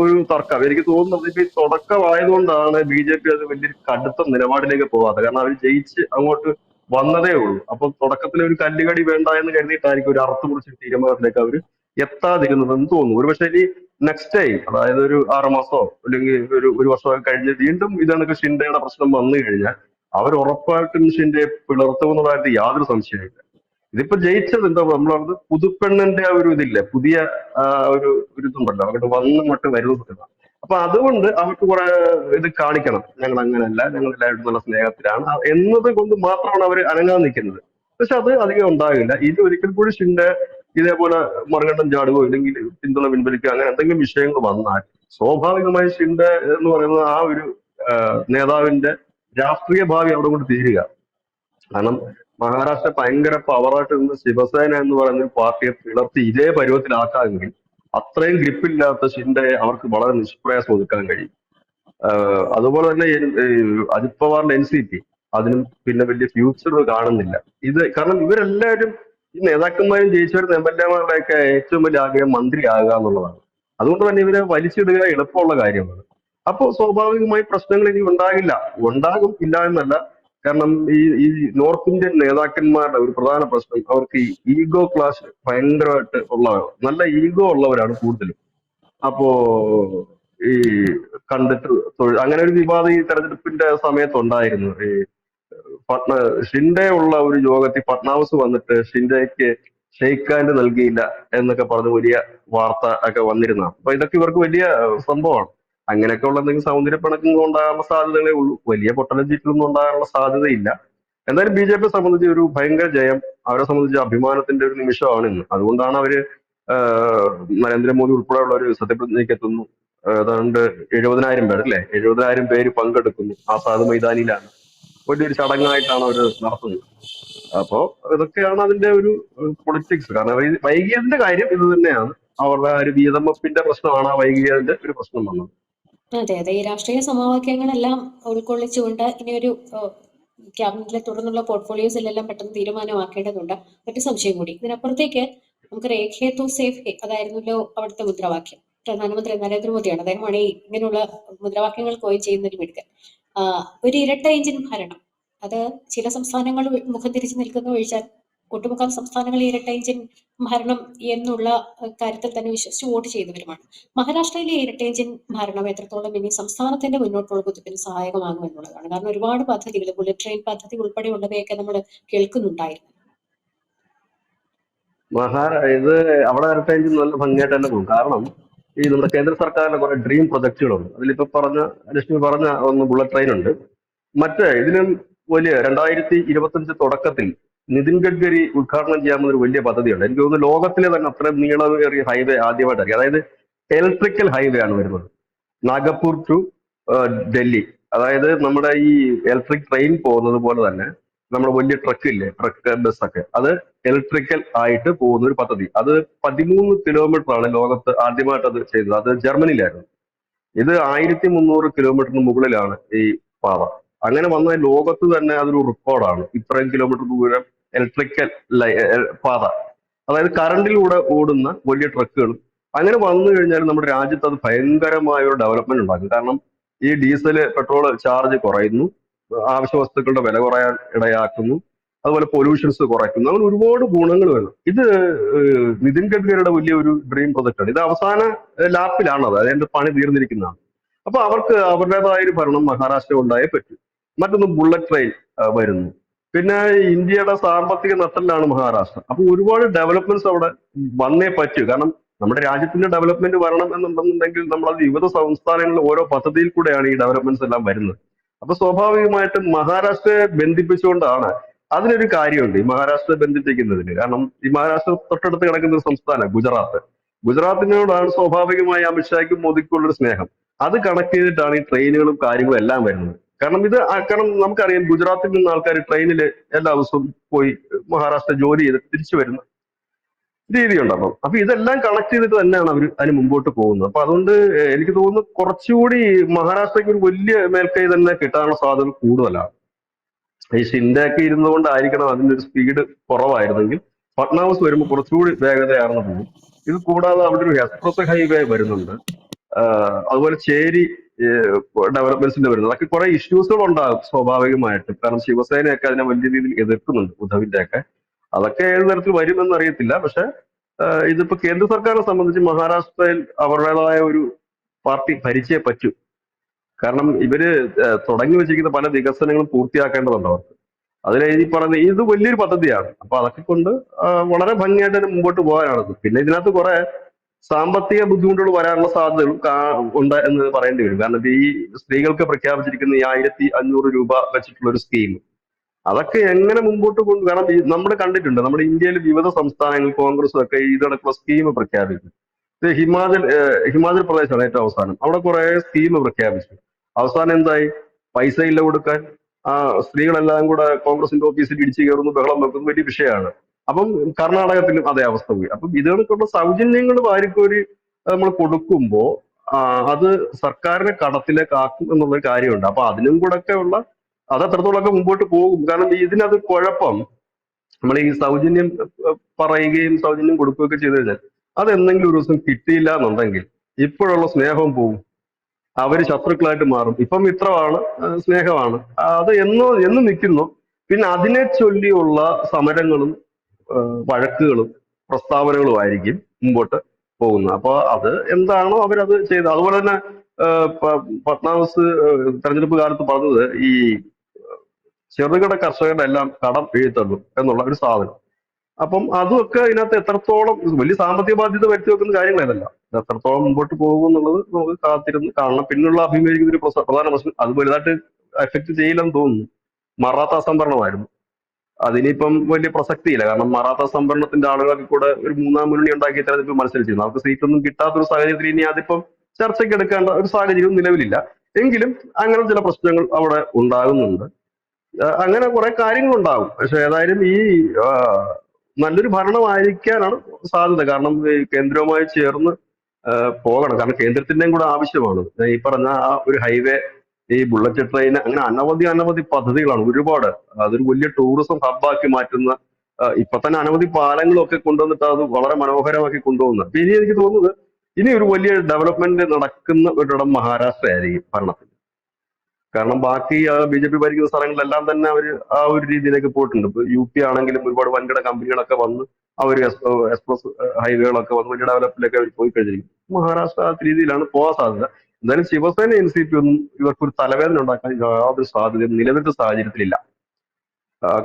ഒരു തർക്കം. എനിക്ക് തോന്നുന്നത് ഇപ്പൊ ഈ തുടക്കമായതുകൊണ്ടാണ് ബി ജെ പി അത് വലിയൊരു കടുത്ത നിലപാടിലേക്ക് പോകാത്തത് കാരണം അവർ ജയിച്ച് അങ്ങോട്ട് വന്നതേ ഉള്ളൂ. അപ്പൊ തുടക്കത്തിൽ ഒരു കല്ലുകടി വേണ്ട എന്ന് കരുതിയിട്ടായിരിക്കും ഒരു അർത്ഥം കുറിച്ച് തീരുമാനത്തിലേക്ക് അവർ എത്താതിരുന്നതെന്ന് തോന്നുന്നു. ഒരുപക്ഷെ ഇനി നെക്സ്റ്റ് ടൈം അതായത് ഒരു ആറ് മാസമോ അല്ലെങ്കിൽ ഒരു ഒരു വർഷമൊക്കെ കഴിഞ്ഞ് വീണ്ടും ഇതാണ് ഷിൻഡയുടെ പ്രശ്നം വന്നു കഴിഞ്ഞാൽ അവർ ഉറപ്പായിട്ടും ഷിൻഡയെ പിളർത്തുമെന്നുള്ള കാര്യത്തിൽ യാതൊരു സംശയമില്ല ഇതിപ്പോ ജയിച്ചത് എന്താ നമ്മളത് പുതുപ്പെണ്ണന്റെ ആ ഒരു ഇതില്ലേ പുതിയ ഒരു ഒരു ഇതുണ്ടല്ലോ അങ്ങോട്ട് വന്നങ്ങോട്ട് വരുന്നത് അപ്പൊ അതുകൊണ്ട് അവർക്ക് കുറെ ഇത് കാണിക്കണം. ഞങ്ങൾ അങ്ങനെയല്ല ഞങ്ങൾ എല്ലാവരും നല്ല സ്നേഹത്തിലാണ്. എന്നത് കൊണ്ട് മാത്രമാണ് അവർ അനങ്ങാൻ നിൽക്കുന്നത്. പക്ഷെ അത് അധികം ഉണ്ടാകില്ല. ഇത് ഒരിക്കൽ കൂടി ഷിൻഡെ ഇതേപോലെ മറുകണ്ഠം ചാടുകയോ ഇല്ലെങ്കിൽ പിന്തുണ പിൻവലിക്കുക അങ്ങനെ എന്തെങ്കിലും വിഷയങ്ങൾ വന്നാൽ സ്വാഭാവികമായി ഷിൻഡെ എന്ന് പറയുന്നത് ആ ഒരു നേതാവിന്റെ രാഷ്ട്രീയ ഭാവി അവിടെ കൊണ്ട് തീരുക. കാരണം മഹാരാഷ്ട്ര ഭയങ്കര പവറായിട്ട് നിന്ന് ശിവസേന എന്ന് പറയുന്ന പാർട്ടിയെ പിളർത്തി ഇതേ പരുവത്തിലാക്കാമെങ്കിൽ അത്രയും ഗ്രിപ്പില്ലാത്ത ഷിൻഡെ അവർക്ക് വളരെ നിഷ്പ്രയാസം ഒതുക്കാൻ കഴിയും. അതുപോലെ തന്നെ അജിത് പവാറിന്റെ എൻ സി പി അതിനും പിന്നെ വലിയ ഫ്യൂച്ചർ കാണുന്നില്ല. ഇത് കാരണം ഇവരെല്ലാവരും ഈ നേതാക്കന്മാരും ജയിച്ചവരും എം എൽ എമാരുടെയൊക്കെ ഏറ്റവും വലിയ ആഗ്രഹം മന്ത്രിയാകുക എന്നുള്ളതാണ്. അതുകൊണ്ട് തന്നെ ഇവരെ വലിച്ചിടുക എളുപ്പമുള്ള കാര്യമാണ്. അപ്പോൾ സ്വാഭാവികമായി പ്രശ്നങ്ങൾ ഇനി ഉണ്ടാകില്ല. ഉണ്ടാകും ഇല്ല എന്നല്ല. കാരണം ഈ ഈ നോർത്ത് ഇന്ത്യൻ നേതാക്കന്മാരുടെ ഒരു പ്രധാന പ്രശ്നം അവർക്ക് ഈ ഈഗോ ക്ലാസ് ഭയങ്കരമായിട്ട് ഉള്ളവരാണ്. നല്ല ഈഗോ ഉള്ളവരാണ് കൂടുതലും. അപ്പോ ഈ കണ്ടിട്ട് തൊഴിൽ അങ്ങനെ ഒരു വിവാദം ഈ തെരഞ്ഞെടുപ്പിന്റെ സമയത്ത് ഉണ്ടായിരുന്നു ഈ പട്ന ഷിൻഡെ ഉള്ള ഒരു യോഗത്തിൽ പട്നാവിസ് വന്നിട്ട് ഷിൻഡെക്ക് ഷെയ്ഖാൻഡ് നൽകിയില്ല എന്നൊക്കെ പറഞ്ഞ് വലിയ വാർത്ത ഒക്കെ വന്നിരുന്ന അപ്പൊ ഇതൊക്കെ ഇവർക്ക് വലിയ സംഭവമാണ്. അങ്ങനെയൊക്കെ ഉള്ള എന്തെങ്കിലും സൗന്ദര്യ പിണക്കങ്ങൾ ഉണ്ടാകാനുള്ള സാധ്യതകളേ ഉള്ളൂ. വലിയ പൊട്ടലും ചീറ്റലൊന്നും ഉണ്ടാകാനുള്ള സാധ്യതയില്ല. എന്തായാലും ബി ജെ പിയെ സംബന്ധിച്ച് ഒരു ഭയങ്കര ജയം അവരെ സംബന്ധിച്ച് അഭിമാനത്തിന്റെ ഒരു നിമിഷമാണ് ഇന്ന്. അതുകൊണ്ടാണ് അവർ നരേന്ദ്രമോദി ഉൾപ്പെടെയുള്ള ഒരു സത്യപ്രതിജ്ഞയ്ക്ക് എത്തുന്നു. ഏതാണ്ട് എഴുപതിനായിരം പേർ അല്ലെ? എഴുപതിനായിരം പേര് പങ്കെടുക്കുന്നു ആസാദ് മൈതാനിയിലാണ് വലിയൊരു ചടങ്ങായിട്ടാണ് അവർ നടത്തുന്നത്. അപ്പോ ഇതൊക്കെയാണ് അതിന്റെ ഒരു പൊളിറ്റിക്സ് കാരണം വൈകിയതിന്റെ കാര്യം ഇത് തന്നെയാണ്. അവരുടെ ആ ഒരു വീതമപ്പിന്റെ പ്രശ്നമാണ് ആ വൈകിയതിന്റെ ഒരു പ്രശ്നം വന്നത്. അതെ അതെ. ഈ രാഷ്ട്രീയ സമവാക്യങ്ങളെല്ലാം ഉൾക്കൊള്ളിച്ചുകൊണ്ട് ഇനിയൊരു ക്യാബിനറ്റിലെ തുടർന്നുള്ള പോർട്ട്ഫോളിയോസിലെല്ലാം പെട്ടെന്ന് തീരുമാനമാക്കേണ്ടതുണ്ട്. മറ്റു സംശയം കൂടി. ഇതിനപ്പുറത്തേക്ക് നമുക്ക് രേഖേ തോ സേഫ് ഹേ അതായിരുന്നല്ലോ അവിടുത്തെ മുദ്രാവാക്യം. പ്രധാനമന്ത്രി നരേന്ദ്രമോദിയാണ്. അദ്ദേഹമാണ് ഈ ഇങ്ങനെയുള്ള മുദ്രാവാക്യങ്ങൾ കോയിൻ ചെയ്യുന്ന ഒരു മിടുക്കൻ ഒരു ഇരട്ട എഞ്ചിൻ ഭരണം. അത് ചില സംസ്ഥാനങ്ങൾ മുഖം തിരിച്ചു നിൽക്കുന്ന ഒഴിച്ചാൽ ഒട്ടുമുക്കാൽ സംസ്ഥാനങ്ങളിൽ ഇരട്ട എഞ്ചിൻ ഭരണം എന്നുള്ള കാര്യത്തിൽ തന്നെ വിശ്വസിച്ച് വോട്ട് ചെയ്തവരുമാണ്. മഹാരാഷ്ട്രയിലെ ഇരട്ട എഞ്ചിൻ ഭരണം എത്രത്തോളം ഇനി സംസ്ഥാനത്തിന്റെ മുന്നോട്ടുള്ള കുതിപ്പിന് സഹായകമാകും എന്നുള്ളതാണ്. കാരണം ഒരുപാട് പദ്ധതികൾ ബുള്ളറ്റ് ട്രെയിൻ പദ്ധതി ഉൾപ്പെടെയുള്ളവയൊക്കെ നമ്മൾ കേൾക്കുന്നുണ്ടായിരുന്നു. മഹാരാ ഇത് അവിടെ ഇരട്ട എഞ്ചിൻ നല്ല ഭംഗിയായിട്ട് തന്നെ പോകും. കാരണം ഈ നമ്മുടെ കേന്ദ്ര സർക്കാരിന്റെ കുറെ ഡ്രീം പ്രൊജക്ടുകളുണ്ട് അതിലിപ്പോ പറഞ്ഞ ലക്ഷ്മി പറഞ്ഞ ഒന്ന് ബുള്ളറ്റ് ട്രെയിൻ ഉണ്ട്. മറ്റേ ഇതിനും വലിയ രണ്ടായിരത്തി ഇരുപത്തഞ്ച് തുടക്കത്തിൽ നിതിൻ ഗഡ്കരി ഉദ്ഘാടനം ചെയ്യാവുന്ന ഒരു വലിയ പദ്ധതിയുണ്ട്. എനിക്ക് തോന്നുന്നു ലോകത്തിലെ തന്നെ അത്രയും നീളമേറിയ ഹൈവേ ആദ്യമായിട്ട് അതായത് ഇലക്ട്രിക്കൽ ഹൈവേ ആണ് വരുന്നത്. നാഗപ്പൂർ ടു ഡൽഹി. അതായത് നമ്മുടെ ഈ ഇലക്ട്രിക് ട്രെയിൻ പോകുന്നത് പോലെ തന്നെ നമ്മുടെ വലിയ ട്രക്ക് ഇല്ലേ? ട്രക്ക് ബസ്സൊക്കെ അത് ഇലക്ട്രിക്കൽ ആയിട്ട് പോകുന്ന ഒരു പദ്ധതി. അത് പതിമൂന്ന് കിലോമീറ്റർ ആണ് ലോകത്ത് ആദ്യമായിട്ട് അത് ചെയ്തത്. അത് ജർമ്മനിയിലായിരുന്നു. ഇത് ആയിരത്തി മുന്നൂറ് കിലോമീറ്ററിന് മുകളിലാണ് ഈ പാത. അങ്ങനെ വന്ന ലോകത്ത് തന്നെ അതൊരു റെക്കോർഡാണ് ഇത്രയും കിലോമീറ്റർ ദൂരം ഇലക്ട്രിക്കൽ പാത. അതായത് കറണ്ടിലൂടെ ഓടുന്ന വലിയ ട്രക്കുകൾ അങ്ങനെ വന്നു കഴിഞ്ഞാൽ നമ്മുടെ രാജ്യത്ത് അത് ഭയങ്കരമായ ഒരു ഡെവലപ്മെന്റ് ഉണ്ടാക്കും. കാരണം ഈ ഡീസൽ പെട്രോൾ ചാർജ് കുറയുന്നു. ആവശ്യ വസ്തുക്കളുടെ വില കുറയാൻ ഇടയാക്കുന്നു. അതുപോലെ പൊല്യൂഷൻസ് കുറയ്ക്കുന്നു. അങ്ങനെ ഒരുപാട് ഗുണങ്ങൾ വരും ഇത് നിതിൻ ഗഡ്കരിയുടെ വലിയൊരു ഡ്രീം പ്രൊജക്ട് ആണ്. ഇത് അവസാന ലാപ്പിലാണത് അതിന്റെ പണി തീർന്നിരിക്കുന്നതാണ്. അപ്പൊ അവർക്ക് അവരുടേതായ ഒരു ഭരണം മഹാരാഷ്ട്ര ഉണ്ടായേ പറ്റൂ. മറ്റൊന്ന് ബുള്ളറ്റ് ട്രെയിൻ വരുന്നു. പിന്നെ ഇന്ത്യയുടെ സാമ്പത്തിക നട്ടലാണ് മഹാരാഷ്ട്ര. അപ്പൊ ഒരുപാട് ഡെവലപ്മെന്റ്സ് അവിടെ വന്നേ പറ്റൂ. കാരണം നമ്മുടെ രാജ്യത്തിന്റെ ഡെവലപ്മെന്റ് വരണം എന്നുണ്ടെന്നുണ്ടെങ്കിൽ നമ്മൾ അത് വിവിധ സംസ്ഥാനങ്ങളിൽ ഓരോ പദ്ധതിയിൽ കൂടെയാണ് ഈ ഡെവലപ്മെന്റ്സ് എല്ലാം വരുന്നത്. അപ്പൊ സ്വാഭാവികമായിട്ടും മഹാരാഷ്ട്രയെ ബന്ധിപ്പിച്ചുകൊണ്ടാണ് അതിനൊരു കാര്യമുണ്ട് ഈ മഹാരാഷ്ട്രയെ ബന്ധിപ്പിക്കുന്നതിന്. കാരണം ഈ മഹാരാഷ്ട്ര തൊട്ടടുത്ത് കിടക്കുന്ന ഒരു സംസ്ഥാനം ഗുജറാത്ത്. ഗുജറാത്തിനോടാണ് സ്വാഭാവികമായി അമിത്ഷായ്ക്കും മോദിക്കും ഉള്ളൊരു സ്നേഹം. അത് കണക്ട് ചെയ്തിട്ടാണ് ഈ ട്രെയിനുകളും കാര്യങ്ങളും എല്ലാം വരുന്നത്. കാരണം ഇത് കാരണം നമുക്കറിയാം ഗുജറാത്തിൽ നിന്ന് ആൾക്കാർ ട്രെയിനിൽ എല്ലാ ദിവസവും പോയി മഹാരാഷ്ട്ര ജോലി ചെയ്ത് തിരിച്ചു വരുന്ന രീതിയുണ്ടല്ലോ. അപ്പം ഇതെല്ലാം കണക്ട് ചെയ്തിട്ട് തന്നെയാണ് അവർ അതിന് മുമ്പോട്ട് പോകുന്നത്. അപ്പൊ അതുകൊണ്ട് എനിക്ക് തോന്നുന്നു കുറച്ചുകൂടി മഹാരാഷ്ട്രയ്ക്ക് ഒരു വലിയ മേൽക്കൈ തന്നെ കിട്ടാനുള്ള സാധ്യത കൂടുതലാണ്. ഈ ഷിൻഡയൊക്കെ ഇരുന്നുകൊണ്ടായിരിക്കണം അതിന്റെ ഒരു സ്പീഡ് കുറവായിരുന്നെങ്കിൽ പട്നാവിസ് വരുമ്പോൾ കുറച്ചുകൂടി വേഗതയാർന്നു പോകും. ഇത് കൂടാതെ അവിടെ ഒരു എക്സ്പ്രസ് ഹൈവേ വരുന്നുണ്ട്. അതുപോലെ ചേരി ഡെവലപ്മെന്റ്സിന്റെ വരുന്നത്. അതൊക്കെ കുറെ ഇഷ്യൂസുകൾ ഉണ്ടാകും സ്വാഭാവികമായിട്ടും. കാരണം ശിവസേനയൊക്കെ അതിനെ വലിയ രീതിയിൽ എതിർക്കുന്നുണ്ട് ഉദ്ധവിന്റെ ഒക്കെ അതൊക്കെ ഏത് തരത്തിൽ വരുമെന്ന് അറിയത്തില്ല. പക്ഷെ ഇതിപ്പോ കേന്ദ്ര സർക്കാരിനെ സംബന്ധിച്ച് മഹാരാഷ്ട്രയിൽ അവരുടേതായ ഒരു പാർട്ടി ഭരിച്ചേ പറ്റൂ. കാരണം ഇവർ തുടങ്ങി വെച്ചിരിക്കുന്ന പല വികസനങ്ങളും പൂർത്തിയാക്കേണ്ടതുണ്ട് അവർക്ക്. അതിൽ ഈ പറഞ്ഞ ഇത് വലിയൊരു പദ്ധതിയാണ്. അപ്പൊ അതൊക്കെ കൊണ്ട് വളരെ ഭംഗിയായിട്ട് മുമ്പോട്ട് പോകാനാണ് പിന്നെ ഇതിനകത്ത് കുറെ സാമ്പത്തിക ബുദ്ധിമുട്ടുകൾ വരാനുള്ള സാധ്യതകൾ ഉണ്ട് എന്ന് പറയേണ്ടി വരും. കാരണം ഈ സ്ത്രീകൾക്ക് പ്രഖ്യാപിച്ചിരിക്കുന്ന ഈ ആയിരത്തി അഞ്ഞൂറ് രൂപ വെച്ചിട്ടുള്ള ഒരു സ്കീം. അതൊക്കെ എങ്ങനെ മുമ്പോട്ട് കൊണ്ട് കാരണം നമ്മൾ കണ്ടിട്ടുണ്ട് നമ്മുടെ ഇന്ത്യയിലെ വിവിധ സംസ്ഥാനങ്ങൾ കോൺഗ്രസും ഒക്കെ ഇതടക്കുള്ള സ്കീം പ്രഖ്യാപിച്ചു. ഹിമാചൽ ഹിമാചൽ പ്രദേശാണ് ഏറ്റവും അവസാനം. അവിടെ കുറെ സ്കീം പ്രഖ്യാപിച്ചു. അവസാനം എന്തായി? പൈസ ഇല്ല കൊടുക്കാൻ. ആ സ്ത്രീകളെല്ലാം കൂടെ കോൺഗ്രസിന്റെ ഓഫീസിൽ ഇടിച്ചു കയറുന്നു ബഹളം വെക്കുന്നു. വലിയ വിഷയമാണ്. അപ്പം കർണാടകത്തിലും അതേ അവസ്ഥ പോയി. അപ്പം കണക്കുള്ള സൗജന്യങ്ങൾ വാരിക്കോരി നമ്മൾ കൊടുക്കുമ്പോൾ അത് സർക്കാരിനെ കടത്തിലേക്ക് ആക്കും എന്നുള്ളൊരു കാര്യമുണ്ട്. അപ്പൊ അതിനും കൂടെ ഉള്ള അത് അത്രത്തോളമൊക്കെ മുമ്പോട്ട് പോകും. കാരണം ഇതിനത് കുഴപ്പം. നമ്മൾ ഈ സൗജന്യം പറയുകയും സൗജന്യം കൊടുക്കുകയൊക്കെ ചെയ്തു കഴിഞ്ഞാൽ അത് എന്തെങ്കിലും ഒരു ദിവസം കിട്ടിയില്ല എന്നുണ്ടെങ്കിൽ ഇപ്പോഴുള്ള സ്നേഹം പോകും അവർ ശത്രുക്കളായിട്ട് മാറും. ഇപ്പം മിത്രമാണ് സ്നേഹമാണ്. അത് എന്നോ എന്ന് നിൽക്കുന്നു. പിന്നെ അതിനെ ചൊല്ലിയുള്ള സമരങ്ങളും വഴക്കുകളും പ്രസ്താവനകളും ആയിരിക്കും മുമ്പോട്ട് പോകുന്നത്. അപ്പോൾ അത് എന്താണോ അവരത് ചെയ്തത്. അതുപോലെ തന്നെ ആ, പ- പട്നാവിസ് ആ, തെരഞ്ഞെടുപ്പ് കാലത്ത് പറഞ്ഞത് ഈ ചെറുകിട കർഷകരുടെ എല്ലാം കടം എഴുത്തള്ളും എന്നുള്ള ഒരു സാധനം. അപ്പം അതൊക്കെ ഇതിനകത്ത് എത്രത്തോളം വലിയ സാമ്പത്തിക ബാധ്യത വരുത്തി വെക്കുന്ന കാര്യങ്ങളല്ല എത്രത്തോളം മുമ്പോട്ട് പോകും എന്നുള്ളത് നമുക്ക് കാത്തിരുന്ന് കാണണം. പിന്നുള്ള അഭിമുഖീകരിക്കുന്ന ഒരു പ്രധാന പ്രശ്നം അത് വലുതായിട്ട് എഫക്ട് ചെയ്യില്ലെന്ന് തോന്നുന്നു. മറാത്ത സംഭരണമായിരുന്നു. അതിനിപ്പം വലിയ പ്രസക്തിയില്ല. കാരണം മറാത്ത സംവരണത്തിന്റെ ആളുകൾക്ക് കൂടെ ഒരു മൂന്നാം മുന്നണി ഉണ്ടാക്കി തെരഞ്ഞെടുപ്പ് മത്സരിച്ചിരുന്നു. അവർക്ക് കിട്ടാത്ത ഒരു സാഹചര്യത്തിൽ ഇനി അതിപ്പം ചർച്ചയ്ക്ക് എടുക്കേണ്ട ഒരു സാഹചര്യവും നിലവിലില്ല. എങ്കിലും അങ്ങനെ ചില പ്രശ്നങ്ങൾ അവിടെ ഉണ്ടാകുന്നുണ്ട്. അങ്ങനെ കുറെ കാര്യങ്ങൾ ഉണ്ടാകും. പക്ഷെ ഏതായാലും ഈ നല്ലൊരു ഭരണമായിരിക്കാനാണ് സാധ്യത. കാരണം കേന്ദ്രവുമായി ചേർന്ന് പോകണം. കാരണം കേന്ദ്രത്തിന്റെയും കൂടെ ആവശ്യമാണ്. ഈ പറഞ്ഞ ആ ഒരു ഹൈവേ ഈ ബുള്ളറ്റ് ട്രെയിൻ അങ്ങനെ അനവധി അനവധി പദ്ധതികളാണ് ഒരുപാട്. അതൊരു വലിയ ടൂറിസം ഹബ്ബാക്കി മാറ്റുന്ന ഇപ്പൊ തന്നെ അനവധി പാലങ്ങളൊക്കെ കൊണ്ടുവന്നിട്ട് അത് വളരെ മനോഹരമാക്കി കൊണ്ടുപോകുന്നത് അപ്പൊ ഇനി എനിക്ക് തോന്നുന്നത് ഇനി ഒരു വലിയ ഡെവലപ്മെന്റ് നടക്കുന്ന ഒരിടം മഹാരാഷ്ട്ര ആയിരിക്കും ഭരണത്തിൽ. കാരണം ബാക്കി ബി ജെ പി ഭരിക്കുന്ന സ്ഥലങ്ങളിലെല്ലാം തന്നെ അവർ ആ ഒരു രീതിയിലേക്ക് പോയിട്ടുണ്ട്. ഇപ്പൊ യു പി ആണെങ്കിലും ഒരുപാട് വൻകിട കമ്പനികളൊക്കെ വന്ന് അവർ എക്സ്പ്രസ് ഹൈവേകളൊക്കെ വന്ന് വലിയ ഡെവലപ്പിലേക്ക് അവർ പോയി കഴിഞ്ഞിരിക്കും. മഹാരാഷ്ട്ര ആ രീതിയിലാണ് പോകാൻ സാധ്യത. എന്തായാലും ശിവസേന എൻ സി പി ഒന്നും ഇവർക്കൊരു തലവേദന ഉണ്ടാക്കാൻ യാതൊരു സാധ്യതയും നിലവിലത്തെ സാഹചര്യത്തിലില്ല.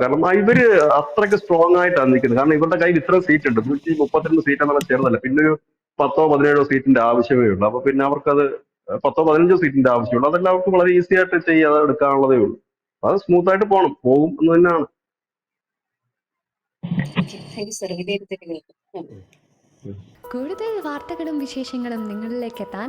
കാരണം ഇവർ അത്രയ്ക്ക് സ്ട്രോങ് ആയിട്ടാണ് നിൽക്കുന്നത്. കാരണം ഇവരുടെ കയ്യിൽ ഇത്ര സീറ്റ് ഉണ്ട്. നൂറ്റി മുപ്പത്തിരണ്ട് സീറ്റ് എന്നുള്ള ചേർന്നല്ല പിന്നെ ഒരു പത്തോ പതിനേഴോ സീറ്റിന്റെ ആവശ്യമേ ഉള്ളൂ. അപ്പൊ പിന്നെ അവർക്കത് പത്തോ പതിനഞ്ചോ സീറ്റിന്റെ ആവശ്യമുള്ളൂ. അതെല്ലാം അവർക്ക് വളരെ ഈസി ആയിട്ട് ചെയ്യാതെ എടുക്കാനുള്ളതേ ഉള്ളൂ. അത് സ്മൂത്ത് ആയിട്ട് പോകണം പോകും എന്ന് തന്നെയാണ്. കൂടുതൽ വാർത്തകളും വിശേഷങ്ങളും നിങ്ങളിലേക്ക് എത്താൻ